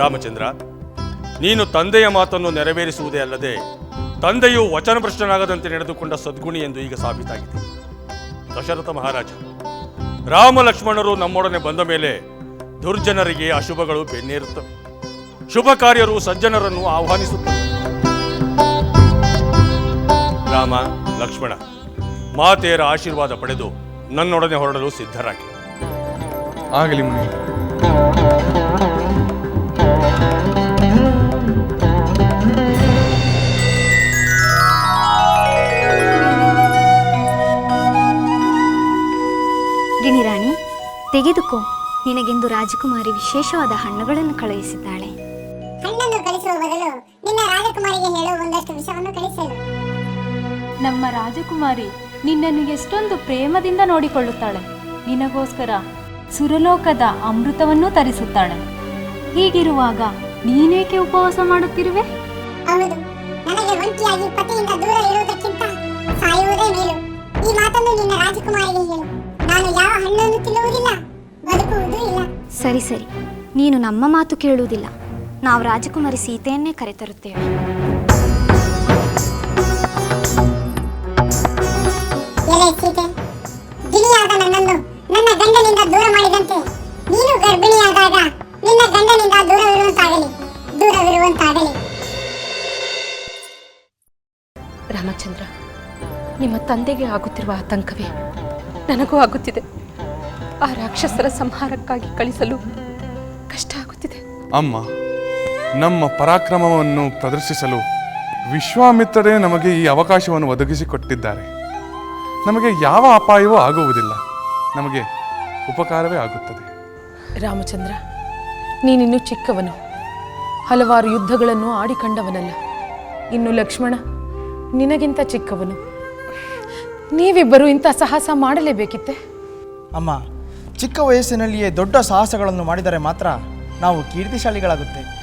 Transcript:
ರಾಮಚಂದ್ರ, ನೀನು ತಂದೆಯ ಮಾತನ್ನು ನೆರವೇರಿಸುವುದೇ ಅಲ್ಲದೆ ತಂದೆಯು ವಚನಭ್ರಷ್ಟನಾಗದಂತೆ ನಡೆದುಕೊಂಡ ಸದ್ಗುಣಿ ಎಂದು ಈಗ ಸಾಬೀತಾಗಿದೆ. ದಶರಥ ಮಹಾರಾಜ, ರಾಮ ಲಕ್ಷ್ಮಣರು ನಮ್ಮೊಡನೆ ಬಂದ ಮೇಲೆ ದುರ್ಜನರಿಗೆ ಅಶುಭಗಳು ಬೆನ್ನೇರುತ್ತವೆ. ಶುಭ ಕಾರ್ಯರು ಸಜ್ಜನರನ್ನು ಆಹ್ವಾನಿಸುತ್ತವೆ. ರಾಮ ಲಕ್ಷ್ಮಣ, ಮಾತೆಯರ ಆಶೀರ್ವಾದ ಪಡೆದು ನನ್ನೊಡನೆ ಹೊರಡಲು ಸಿದ್ಧರಾಗಿ. ಆಗಲಿ ಗಿಣಿರಾಣಿ ತೆಗೆದುಕೋ. ನಿನಗೆಂದು ರಾಜಕುಮಾರಿ ವಿಶೇಷವಾದ ಹಣ್ಣುಗಳನ್ನು ಕಳುಹಿಸಿದ್ದಾಳೆ. ಹಣ್ಣನ್ನು ಕಳಿಸುವ ಬದಲು ನಿನ್ನ ರಾಜಕುಮಾರಿಗೆ ಹೇಳುವ ಒಂದಷ್ಟು ವಿಷವನ್ನು ಕಳಿಸಲು. ನಮ್ಮ ರಾಜಕುಮಾರಿ ನಿನ್ನನ್ನು ಎಷ್ಟೊಂದು ಪ್ರೇಮದಿಂದ ನೋಡಿಕೊಳ್ಳುತ್ತಾಳೆ. ನಿನಗೋಸ್ಕರ ಸುರಲೋಕದ ಅಮೃತವನ್ನೂ ತರಿಸುತ್ತಾಳೆ. ಹೀಗಿರುವಾಗ ನೀನೇಕೆ ಉಪವಾಸ ಮಾಡುತ್ತಿರುವೆ? ಹೌದು. ನನಗೆ ಒಂಟಿಯಾಗಿ ಪತಿಯಿಂದ ದೂರ ಇರುವುದಕ್ಕಿಂತ ಸಾಯುವುದೇ ಮೇಲು. ಈ ಮಾತನ್ನು ನಿನ್ನ ರಾಜಕುಮಾರಿಗೆ ಹೇಳು. ಯಾವ ಹಣ್ಣನ್ನು ತಿನ್ನುವುದಿಲ್ಲ ಬದುಕುವುದು ಇಲ್ಲ. ಸರಿ ಸರಿ. ನೀನು ನಮ್ಮ ಮಾತು ಕೇಳುವುದಿಲ್ಲ. ನಾವು ರಾಜಕುಮಾರಿ ಸೀತೆಯನ್ನೇ ಕರೆತರುತ್ತೇವೆ. ಎಲೆ ಸೀತೆ ಗಿಣಿಯಾದ ನನ್ನನ್ನು ನನ್ನ ಗಂಡನಿಂದ ದೂರ ಮಾಡಿದಂತೆ ನೀನು ಗರ್ಭಿಣಿಯಾದಾಗ ನಿನ್ನ ಗಂಡನಿಂದ ದೂರವಿರುವಂತಾಗಲಿ ದೂರವಿರುವಂತಾಗಲಿ. ರಾಮಚಂದ್ರ ನಿಮ್ಮ ತಂದೆಗೆ ಆಗುತ್ತಿರುವ ಆತಂಕವೇ ನನಗೂ ಆಗುತ್ತಿದೆ. ಆ ರಾಕ್ಷಸರ ಸಂಹಾರಕ್ಕಾಗಿ ಕಳಿಸಲು ಕಷ್ಟ ಆಗುತ್ತಿದೆ. ಅಮ್ಮ ನಮ್ಮ ಪರಾಕ್ರಮವನ್ನು ಪ್ರದರ್ಶಿಸಲು ವಿಶ್ವಾಮಿತ್ರರೇ ನಮಗೆ ಈ ಅವಕಾಶವನ್ನು ಒದಗಿಸಿಕೊಟ್ಟಿದ್ದಾರೆ. ನಮಗೆ ಯಾವ ಅಪಾಯವೂ ಆಗುವುದಿಲ್ಲ. ನಮಗೆ ಉಪಕಾರವೇ ಆಗುತ್ತದೆ. ರಾಮಚಂದ್ರ ನೀನಿನ್ನು ಚಿಕ್ಕವನು. ಹಲವಾರು ಯುದ್ಧಗಳನ್ನು ಆಡಿಕೊಂಡವನಲ್ಲ. ಇನ್ನು ಲಕ್ಷ್ಮಣ ನಿನಗಿಂತ ಚಿಕ್ಕವನು. ನೀವಿಬ್ಬರು ಇಂಥ ಸಾಹಸ ಮಾಡಲೇಬೇಕಿತ್ತೆ? ಅಮ್ಮ ಚಿಕ್ಕ ವಯಸ್ಸಿನಲ್ಲಿಯೇ ದೊಡ್ಡ ಸಾಹಸಗಳನ್ನು ಮಾಡಿದರೆ ಮಾತ್ರ ನಾವು ಕೀರ್ತಿಶಾಲಿಗಳಾಗುತ್ತೆ.